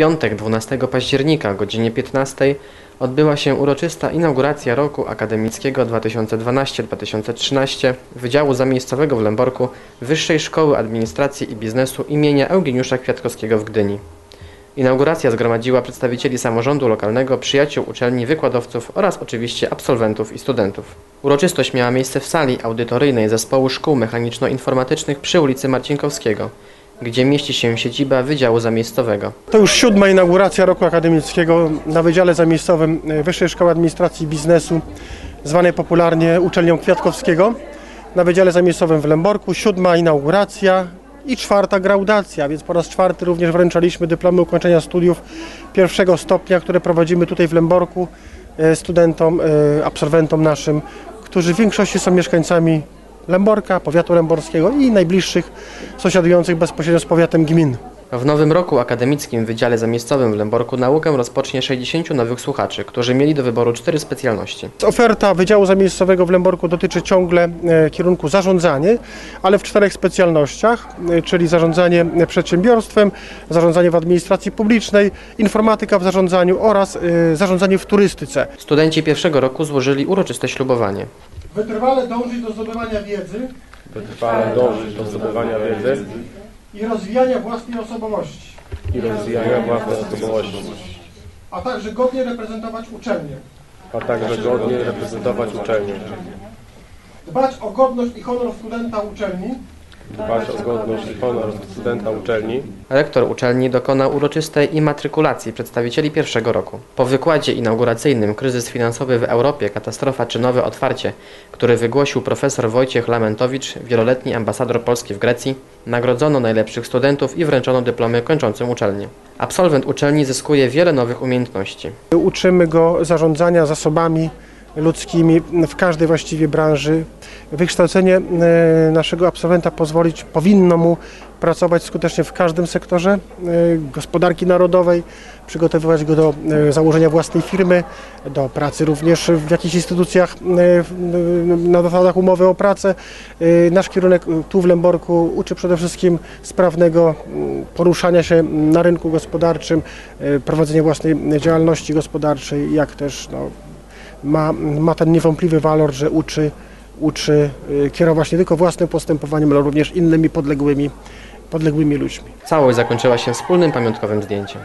piątek 12 października o godzinie 15 odbyła się uroczysta inauguracja roku akademickiego 2012-2013 Wydziału Zamiejscowego w Lęborku Wyższej Szkoły Administracji i Biznesu imienia Eugeniusza Kwiatkowskiego w Gdyni. Inauguracja zgromadziła przedstawicieli samorządu lokalnego, przyjaciół uczelni, wykładowców oraz oczywiście absolwentów i studentów. Uroczystość miała miejsce w sali audytoryjnej Zespołu Szkół Mechaniczno-Informatycznych przy ulicy Marcinkowskiego, gdzie mieści się siedziba Wydziału Zamiejscowego. To już siódma inauguracja roku akademickiego na Wydziale Zamiejscowym e, Wyższej Szkoły Administracji i Biznesu, zwanej popularnie uczelnią Kwiatkowskiego. Na Wydziale Zamiejscowym w Lęborku siódma inauguracja i czwarta graudacja, więc po raz czwarty również wręczaliśmy dyplomy ukończenia studiów pierwszego stopnia, które prowadzimy tutaj w Lęborku e, studentom, e, absolwentom naszym, którzy w większości są mieszkańcami Lęborka, powiatu lęborskiego i najbliższych sąsiadujących bezpośrednio z powiatem gmin. W nowym roku akademickim w Wydziale Zamiejscowym w Lęborku naukę rozpocznie 60 nowych słuchaczy, którzy mieli do wyboru cztery specjalności. Oferta Wydziału Zamiejscowego w Lęborku dotyczy ciągle e, kierunku zarządzanie, ale w czterech specjalnościach, e, czyli zarządzanie przedsiębiorstwem, zarządzanie w administracji publicznej, informatyka w zarządzaniu oraz e, zarządzanie w turystyce. Studenci pierwszego roku złożyli uroczyste ślubowanie. Wytrwale dążyć do zdobywania wiedzy wytrwale dążyć do zdobywania wiedzy i rozwijania własnej osobowości, i rozwijania własnej osobowości, a także godnie reprezentować uczelnię, a także godnie reprezentować uczelnię, dbać o godność i honor studenta uczelni, dbać o godność i honor studenta uczelni, Rektor uczelni dokonał uroczystej immatrykulacji przedstawicieli pierwszego roku. Po wykładzie inauguracyjnym Kryzys finansowy w Europie, katastrofa czy nowe otwarcie, który wygłosił profesor Wojciech Lamentowicz, wieloletni ambasador Polski w Grecji, nagrodzono najlepszych studentów i wręczono dyplomy kończącym uczelnię. Absolwent uczelni zyskuje wiele nowych umiejętności. Uczymy go zarządzania zasobami ludzkimi w każdej właściwie branży. Wykształcenie e, naszego absolwenta pozwolić powinno mu pracować skutecznie w każdym sektorze e, gospodarki narodowej, przygotowywać go do e, założenia własnej firmy, do pracy również w jakichś instytucjach na zasadach umowy o pracę. Nasz kierunek tu w Lęborku uczy przede wszystkim sprawnego poruszania się na rynku gospodarczym, prowadzenia własnej działalności gospodarczej, jak też no, ma, ma ten niewątpliwy walor, że uczy, uczy y, kierować nie tylko własnym postępowaniem, ale również innymi podległymi, podległymi ludźmi. Całość zakończyła się wspólnym pamiątkowym zdjęciem.